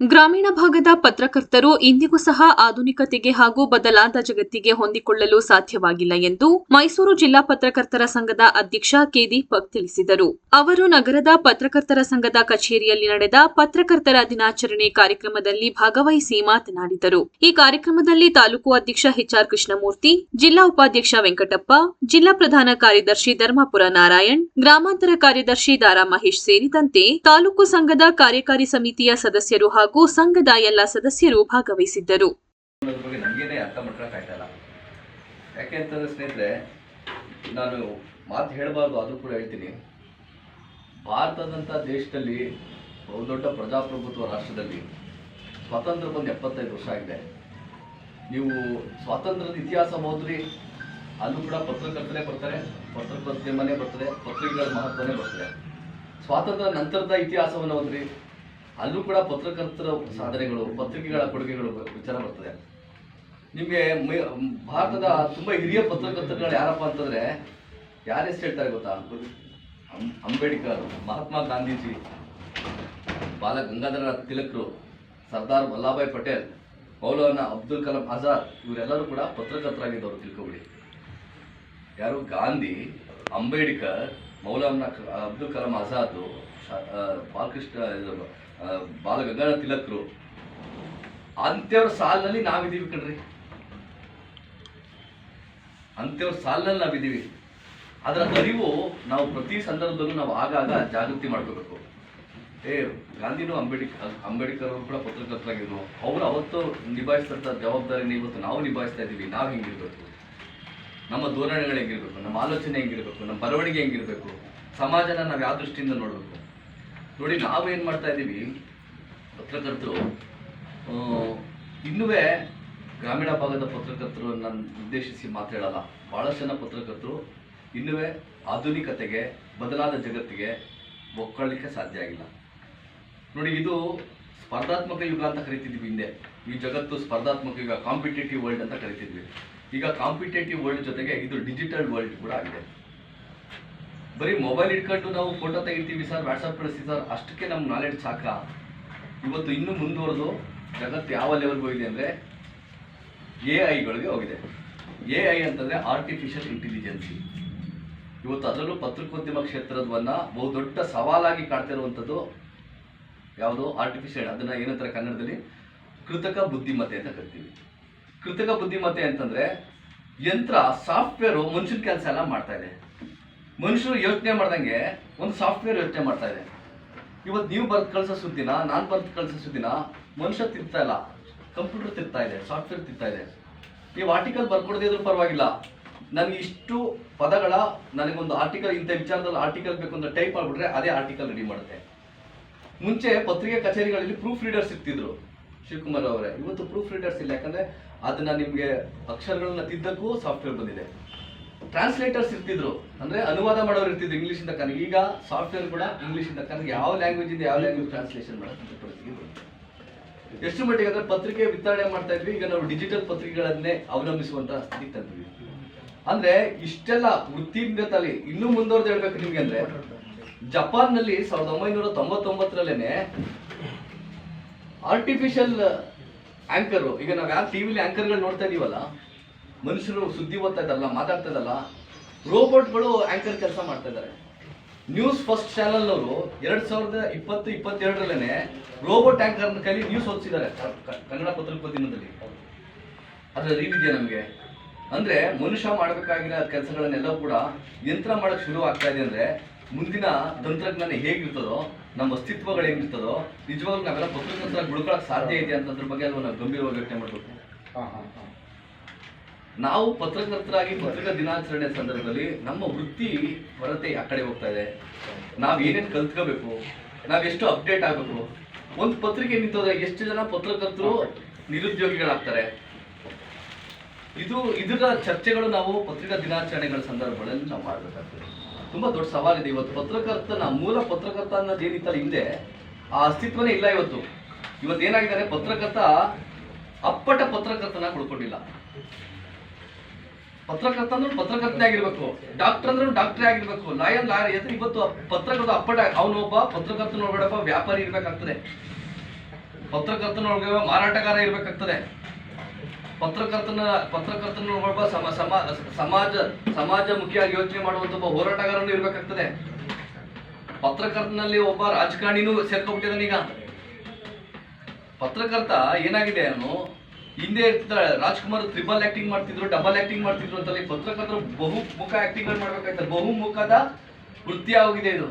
ಗ್ರಾಮೀಣ ಭಾಗದ ಪತ್ರಕರ್ತರು ಇಂದಿಗೂ ಸಹ ಆಧುನಿಕತೆಗೆ ಹಾಗೂ ಬದಲಾದ ಜಗತ್ತಿಗೆ ಹೊಂದಿಕೊಳ್ಳಲು ಸಾಧ್ಯವಾಗಿಲ್ಲ ಎಂದು ಮೈಸೂರು ಜಿಲ್ಲಾ ಪತ್ರಕರ್ತರ ಸಂಘದ ಅಧ್ಯಕ್ಷ ಕೆ ದೀಪಕ್ ತಿಳಿಸಿದರು. ಅವರು ನಗರದ ಪತ್ರಕರ್ತರ ಸಂಘದ ಕಚೇರಿಯಲ್ಲಿ ನಡೆದ ಪತ್ರಕರ್ತರ ದಿನಾಚರಣೆ ಕಾರ್ಯಕ್ರಮದಲ್ಲಿ ಭಾಗವಹಿಸಿ ಮಾತನಾಡಿದರು. ಈ ಕಾರ್ಯಕ್ರಮದಲ್ಲಿ ತಾಲೂಕು ಅಧ್ಯಕ್ಷ ಎಚ್ಆರ್ ಕೃಷ್ಣಮೂರ್ತಿ, ಜಿಲ್ಲಾ ಉಪಾಧ್ಯಕ್ಷ ವೆಂಕಟಪ್ಪ, ಜಿಲ್ಲಾ ಪ್ರಧಾನ ಕಾರ್ಯದರ್ಶಿ ಧರ್ಮಪುರ ನಾರಾಯಣ್, ಗ್ರಾಮಾಂತರ ಕಾರ್ಯದರ್ಶಿ ದಾರಾ ಮಹೇಶ್ ಸೇರಿದಂತೆ ತಾಲೂಕು ಸಂಘದ ಕಾರ್ಯಕಾರಿ ಸಮಿತಿಯ ಸದಸ್ಯರು ಹಾಗೂ ಸಂಘದ ಎಲ್ಲ ಸದಸ್ಯರು ಭಾಗವಹಿಸಿದ್ದರು. ಸ್ನೇಹಿತರೆ, ನಾನು ಮಾತು ಹೇಳಬಾರ್ದು ಅದು ಕೂಡ ಹೇಳ್ತೀನಿ. ಭಾರತದಂಥ ದೇಶದಲ್ಲಿ ಬಹುದೊಡ್ಡ ಪ್ರಜಾಪ್ರಭುತ್ವ ರಾಷ್ಟ್ರದಲ್ಲಿ ಸ್ವಾತಂತ್ರ್ಯ ಬಂದು ಎಪ್ಪತ್ತೈದು ವರ್ಷ ಆಗಿದೆ. ನೀವು ಸ್ವಾತಂತ್ರ್ಯದ ಇತಿಹಾಸ ಹೋದ್ರಿ ಅಲ್ಲೂ ಕೂಡ ಪತ್ರಕರ್ತರೇ ಬರ್ತಾರೆ ಪತ್ರಕರ್ತಮನೆ ಬರ್ತದೆ ಪತ್ರಿಕೆಗಳ ಮಹತ್ವನೇ ಬರ್ತದೆ ಸ್ವಾತಂತ್ರ್ಯ ನಂತರದ ಇತಿಹಾಸವನ್ನು ಓದ್ರಿ. ಅಲ್ಲೂ ಕೂಡ ಪತ್ರಕರ್ತರ ಸಾಧನೆಗಳು, ಪತ್ರಿಕೆಗಳ ಕೊಡುಗೆಗಳು ವಿಚಾರ ಬರ್ತದೆ. ನಿಮಗೆ ಭಾರತದ ತುಂಬ ಹಿರಿಯ ಪತ್ರಕರ್ತರುಗಳು ಯಾರಪ್ಪ ಅಂತಂದರೆ, ಯಾರು ಹೆಸರು ಹೇಳ್ತಾರೆ ಗೊತ್ತಾ? ಅಂಬೇಡ್ಕರ್, ಮಹಾತ್ಮ ಗಾಂಧೀಜಿ, ಬಾಲ ಗಂಗಾಧರನಾಥ್ ತಿಲಕರು, ಸರ್ದಾರ್ ವಲ್ಲಭಾಯ್ ಪಟೇಲ್, ಮೌಲಾನಾ ಅಬ್ದುಲ್ ಕಲಾಂ ಆಜಾದ್, ಇವರೆಲ್ಲರೂ ಕೂಡ ಪತ್ರಕರ್ತರಾಗಿದ್ದವರು ತಿಳ್ಕೊಬಿಡಿ. ಯಾರು? ಗಾಂಧಿ, ಅಂಬೇಡ್ಕರ್ ಮೌಲಾನಾ ಅಬ್ದುಲ್ ಕಲಾಂ ಆಜಾದ್ ಬಾಲಕೃಷ್ಣ ಇದು, ಆ, ಬಾಲ ಗಂಗಾಧರ ತಿಲಕರು ಅಂತ್ಯವ್ರ ಸಾಲಿನಲ್ಲಿ ನಾವಿದ್ದೀವಿ ಕಣ್ರಿ. ಅಂತ್ಯವ್ರ ಸಾಲಿನಲ್ಲಿ ನಾವಿದ್ದೀವಿ. ಅದರ ಅರಿವು ನಾವು ಪ್ರತಿ ಸಂದರ್ಭದಲ್ಲೂ ನಾವು ಆಗಾಗ ಜಾಗೃತಿ ಮಾಡ್ಕೋಬೇಕು. ಏ ಗಾಂಧಿನೂ ಅಂಬೇಡ್ಕರ್ ಅಂಬೇಡ್ಕರ್ ಅವರು ಕೂಡ ಪತ್ರಕರ್ತರಾಗಿದ್ರು. ಅವರು ಅವತ್ತು ನಿಭಾಯಿಸಿದಂಥ ಜವಾಬ್ದಾರಿನ ಇವತ್ತು ನಾವು ನಿಭಾಯಿಸ್ತಾ ಇದ್ದೀವಿ ನಾವು ಹೆಂಗಿರ್ಬೇಕು. ನಮ್ಮ ಧೋರಣೆಗಳು ಹೆಂಗಿರ್ಬೇಕು, ನಮ್ಮ ಆಲೋಚನೆ ಹೆಂಗಿರ್ಬೇಕು, ನಮ್ಮ ಬರವಣಿಗೆ ಹೆಂಗಿರ್ಬೇಕು, ಸಮಾಜನ ನಾವು ಯಾವ ದೃಷ್ಟಿಯಿಂದ ನೋಡಬೇಕು? ನೋಡಿ, ನಾವು ಏನು ಮಾಡ್ತಾ ಇದ್ದೀವಿ? ಪತ್ರಕರ್ತರು ಇನ್ನೂ ಗ್ರಾಮೀಣ ಭಾಗದ ಪತ್ರಕರ್ತರು ನಾನು ಉದ್ದೇಶಿಸಿ ಮಾತಾಡಲ್ಲ. ಭಾಳಷ್ಟು ಜನ ಪತ್ರಕರ್ತರು ಇನ್ನೂ ಆಧುನಿಕತೆಗೆ, ಬದಲಾದ ಜಗತ್ತಿಗೆ ಒಕ್ಕೊಳ್ಳಿಕ್ಕೆ ಸಾಧ್ಯ ಆಗಿಲ್ಲ. ನೋಡಿ, ಇದು ಸ್ಪರ್ಧಾತ್ಮಕ ಯುಗ ಅಂತ ಕರಿತಿದ್ವಿ ಹಿಂದೆ. ಈ ಜಗತ್ತು ಸ್ಪರ್ಧಾತ್ಮಕ ಯುಗ ಕಾಂಪಿಟೇಟಿವ್ ವರ್ಲ್ಡ್ ಅಂತ ಕರಿತಿದ್ವಿ. ಈಗ ಕಾಂಪಿಟೇಟಿವ್ ವರ್ಲ್ಡ್ ಜೊತೆಗೆ ಇದು ಡಿಜಿಟಲ್ ವರ್ಲ್ಡ್ ಕೂಡ ಆಗಿದೆ. ಬರೀ ಮೊಬೈಲ್ ಇಟ್ಕೊಂಡು ನಾವು ಫೋಟೋ ತೆಗಿತೀವಿ ಸರ್ ವಾಟ್ಸಪ್ ಕಳಿಸ್ತೀವಿ ಸರ್ ಅಷ್ಟಕ್ಕೆ ನಮ್ಮ ನಾಲೆಡ್ಜ್ ಸಾಕ? ಇವತ್ತು ಇನ್ನೂ ಮುಂದುವರೆದು ಜಗತ್ತು ಯಾವ ಲೆವೆಲ್ಗೆ ಹೋಗಿದೆ ಅಂದರೆ ಎ ಐಗಳಿಗೆ ಹೋಗಿದೆ. ಎ ಐ ಅಂತಂದರೆ ಆರ್ಟಿಫಿಷಿಯಲ್ ಇಂಟೆಲಿಜೆನ್ಸಿ ಇವತ್ತು ಅದರಲ್ಲೂ ಪತ್ರಿಕೋದ್ಯಮ ಕ್ಷೇತ್ರದವನ್ನ ಬಹುದೊಡ್ಡ ಸವಾಲಾಗಿ ಕಾಡ್ತಿರುವಂಥದ್ದು ಯಾವುದು? ಆರ್ಟಿಫಿಷಿಯಲ್ ಅದನ್ನು ಏನಂತಾರೆ ಕನ್ನಡದಲ್ಲಿ? ಕೃತಕ ಬುದ್ಧಿಮತ್ತೆ ಅಂತ ಕರಿತೀವಿ. ಕೃತಕ ಬುದ್ಧಿಮತ್ತೆ ಅಂತಂದ್ರೆ ಯಂತ್ರ ಸಾಫ್ಟ್ವೇರು ಮನುಷ್ಯನ ಕೆಲಸ ಎಲ್ಲ ಮಾಡ್ತಾ ಇದೆ. ಮನುಷ್ಯರು ಯೋಚನೆ ಮಾಡ್ದಂಗೆ ಒಂದು ಸಾಫ್ಟ್ವೇರ್ ಯೋಚನೆ ಮಾಡ್ತಾ ಇದೆ. ಇವತ್ತು ನೀವು ಬರ್ದು ಕಳ್ಸೋ ಸುದ್ದಿನ, ನಾನು ಬರ್ದು ಕಳ್ಸೋ ಸುದ್ದಿನ, ಮನುಷ್ಯ ತಿರ್ತಾ ಇಲ್ಲ. ಕಂಪ್ಯೂಟರ್ ತಿರ್ತಾ ಇದೆ ಸಾಫ್ಟ್ವೇರ್ ತಿರ್ತಾ ಇದೆ. ನೀವು ಆರ್ಟಿಕಲ್ ಬರ್ಕೊಡ್ದಿದ್ರು ಪರವಾಗಿಲ್ಲ. ನನಗೆ ಇಷ್ಟು ಪದಗಳ, ನನಗೊಂದು ಆರ್ಟಿಕಲ್ ಇಂಥ ವಿಚಾರದಲ್ಲಿ ಆರ್ಟಿಕಲ್ ಬೇಕು ಅಂತ ಟೈಪ್ ಮಾಡಿಬಿಟ್ರೆ ಅದೇ ಆರ್ಟಿಕಲ್ ರೆಡಿ ಮಾಡುತ್ತೆ. ಮುಂಚೆ ಪತ್ರಿಕೆ ಕಚೇರಿಗಳಲ್ಲಿ ಪ್ರೂಫ್ ರೀಡರ್ಸ್ ಇರ್ತಿದ್ರು ಶಿವಕುಮಾರ್ ಅವರೇ. ಇವತ್ತು ಪ್ರೂಫ್ ರೀಡರ್ಸ್ ಇಲ್ಲ. ಯಾಕಂದ್ರೆ ಅದನ್ನ ನಿಮಗೆ ಅಕ್ಷರಗಳನ್ನ ತಿದ್ದಕ್ಕೂ ಸಾಫ್ಟ್ವೇರ್ ಬಂದಿದೆ. ಟ್ರಾನ್ಸ್ಲೇಟರ್ಸ್ ಇರ್ತಿದ್ರು. ಅಂದ್ರೆ ಅನುವಾದ ಮಾಡೋರು ಇರ್ತಿದ್ರು ಇಂಗ್ಲಿಷ್ ಇಂದ ಕನ್ನಡ ಈಗ ಸಾಫ್ಟ್ವೇರ್ ಕೂಡ ಇಂಗ್ಲಿಷ್ ಇಂದ ಕನ್ನಡ ಯಾವ ಲ್ಯಾಂಗ್ವೇಜ್ ಇಂದ ಯಾವ ಲ್ಯಾಂಗ್ವೇಜ್ ಟ್ರಾನ್ಸ್ಲೇಷನ್ ಮಾಡೋದು. ಎಷ್ಟು ಮಟ್ಟಿಗೆ ಅಂದ್ರೆ ಪತ್ರಿಕೆ ವಿತರಣೆ ಮಾಡ್ತಾ ಇದ್ವಿ. ಈಗ ನಾವು ಡಿಜಿಟಲ್ ಪತ್ರಿಕೆಗಳನ್ನೇ ಅವಲಂಬಿಸುವಂತ ಸ್ಥಿತಿ ತಂದ್ವಿ ಅಂದ್ರೆ ಇಷ್ಟೆಲ್ಲ ವೃತ್ತಿಂಗತಲ್ಲಿ ತಲೆ ಇನ್ನೂ ಮುಂದುವರೆದು ಹೇಳ್ಬೇಕು ನಿಮ್ಗೆ ಅಂದ್ರೆ ಜಪಾನ್ನಲ್ಲಿ ಸಾವಿರದ ಒಂಬೈನೂರ ತೊಂಬತ್ತೊಂಬತ್ತರಲ್ಲೇನೆ ಆರ್ಟಿಫಿಷಿಯಲ್ ಆಂಕರ್ ಈಗ ನಾವು ಯಾವ ಟಿವಿಲಿ ಆಂಕರ್ಗಳು ನೋಡ್ತಾ ಇದೀವಲ್ಲ, ಮನುಷ್ಯರು ಸುದ್ದಿ ಓದ್ತಾ ಇದ್ದಾರಲ್ಲ, ಮಾತಾಡ್ತಾ ಇದ್ದಲ್ಲ ರೋಬೋಟ್ಗಳು ಆಂಕರ್ ಕೆಲಸ ಮಾಡ್ತಾ ಇದ್ದಾರೆ. ನ್ಯೂಸ್ ಫಸ್ಟ್ ಚಾನಲ್ನವರು ಎರಡ್ ಸಾವಿರದ ಇಪ್ಪತ್ತು ಇಪ್ಪತ್ತೆರಡರಲ್ಲೇ ರೋಬೋಟ್ ಆಂಕರ್ ಕೈಲಿ ನ್ಯೂಸ್ ಓದಿಸಿದ್ದಾರೆ ಕನ್ನಡ ಪತ್ರಿಕೋದ್ಯಮದಲ್ಲಿ ಅದ್ರ ರೀತಿದೆಯಾ ನಮಗೆ? ಅಂದ್ರೆ ಮನುಷ್ಯ ಮಾಡಬೇಕಾಗಿರೋ ಕೆಲಸಗಳನ್ನೆಲ್ಲ ಕೂಡ ಯಂತ್ರ ಮಾಡಕ್ ಶುರು ಆಗ್ತಾ ಇದೆ ಅಂದ್ರೆ ಮುಂದಿನ ತಂತ್ರಜ್ಞಾನ ಹೇಗಿರ್ತದೋ ನಮ್ಮ ಅಸ್ತಿತ್ವಗಳು ಹೆಂಗಿರ್ತದೋ ನಿಜವಾಗ್ಲೂ ನಾವೆಲ್ಲ ಪತ್ರಕರ್ತರ ಬಿಡ್ಕೊಳಕ್ ಸಾಧ್ಯ ಇದೆ ಅಂತ ಅದ್ರ ಬಗ್ಗೆ ಅಲ್ವಾ ನಾವು ಗಂಭೀರವಾಗಿ ಯೋಚನೆ ಮಾಡ್ಬೇಕು. ನಾವು ಪತ್ರಕರ್ತರಾಗಿ ಪತ್ರಿಕಾ ದಿನಾಚರಣೆ ಸಂದರ್ಭದಲ್ಲಿ ನಮ್ಮ ವೃತ್ತಿ ಹೊರತೆ ಆ ಕಡೆ ಹೋಗ್ತಾ ಇದೆ. ನಾವ್ ಏನೇನ್ ಕಲ್ತ್ಕೋಬೇಕು ನಾವೆಷ್ಟು ಅಪ್ಡೇಟ್ ಆಗಬೇಕು ಒಂದು ಪತ್ರಿಕೆ ನಿಂತೋದ್ರೆ ಎಷ್ಟು ಜನ ಪತ್ರಕರ್ತರು ನಿರುದ್ಯೋಗಿಗಳಾಗ್ತಾರೆ. ಇದು ಇದರ ಚರ್ಚೆಗಳು ನಾವು ಪತ್ರಿಕಾ ದಿನಾಚರಣೆಗಳ ಸಂದರ್ಭಗಳಲ್ಲಿ ನಾವು ಮಾಡಬೇಕಾಗ್ತದೆ. ತುಂಬಾ ದೊಡ್ಡ ಸವಾಲಿದೆ ಇವತ್ತು. ಪತ್ರಕರ್ತನ, ಮೂಲ ಪತ್ರಕರ್ತ ಅನ್ನೋದು ಏನಿತ್ತಲ್ಲ ಹಿಂದೆ, ಆ ಅಸ್ತಿತ್ವನೇ ಇಲ್ಲ ಇವತ್ತು. ಇವತ್ತು ಏನಾಗಿದ್ದಾರೆ? ಪತ್ರಕರ್ತ ಅಪ್ಪಟ ಪತ್ರಕರ್ತನ ಕೊಡ್ಕೊಂಡಿಲ್ಲ ಪತ್ರಕರ್ತ ಅಂದ್ರೆ ಪತ್ರಕರ್ತನೇ ಆಗಿರ್ಬೇಕು. ಡಾಕ್ಟರ್ ಅಂದ್ರೆ ಡಾಕ್ಟ್ರೇ ಆಗಿರ್ಬೇಕು. ಲಾಯರ್ ಲಾಯರ್ ಯಾಕಂದ್ರೆ ಇವತ್ತು ಪತ್ರಕರ್ತ ಅಪ್ಪಟ, ಅವನು ಒಬ್ಬ ಪತ್ರಕರ್ತನ ನೋಡ್ಬೇಡಪ್ಪ ವ್ಯಾಪಾರಿ ಇರ್ಬೇಕಾಗ್ತದೆ. ಪತ್ರಕರ್ತನೊಳಗೆ ಮಾರಾಟಗಾರ ಇರ್ಬೇಕಾಗ್ತದೆ. ಪತ್ರಕರ್ತನ ಪತ್ರಕರ್ತನೊಬ್ಬ ಸಮ ಸಮ, ಸಮಾಜ ಸಮಾಜಮುಖಿಯಾಗಿ ಯೋಚನೆ ಮಾಡುವಂತ ಒಬ್ಬ ಹೋರಾಟಗಾರನು ಇರ್ಬೇಕಾಗ್ತದೆ. ಪತ್ರಕರ್ತನಲ್ಲಿ ಒಬ್ಬ ರಾಜಕಾರಣಿನೂ ಸೇರ್ಕೊಂಡ್ಬಿಟ್ಟಿದ್ದಾನೆ ಈಗ. ಪತ್ರಕರ್ತ ಏನಾಗಿದೆ ಅವನು? ಹಿಂದೆ ಇರ್ತಿದ್ದ ರಾಜ್ಕುಮಾರ್ ತ್ರಿಬಲ್ ಆಕ್ಟಿಂಗ್ ಮಾಡ್ತಿದ್ರು, ಡಬಲ್ ಆಕ್ಟಿಂಗ್ ಮಾಡ್ತಿದ್ರು ಅಂತಲ್ಲಿ ಪತ್ರಕರ್ತರು ಬಹುಮುಖ ಆಕ್ಟಿಂಗ್ ಮಾಡ್ಬೇಕಾಯ್ತಾರೆ ಬಹುಮುಖದ ವೃತ್ತಿ ಆಗಿದೆ ಇದು.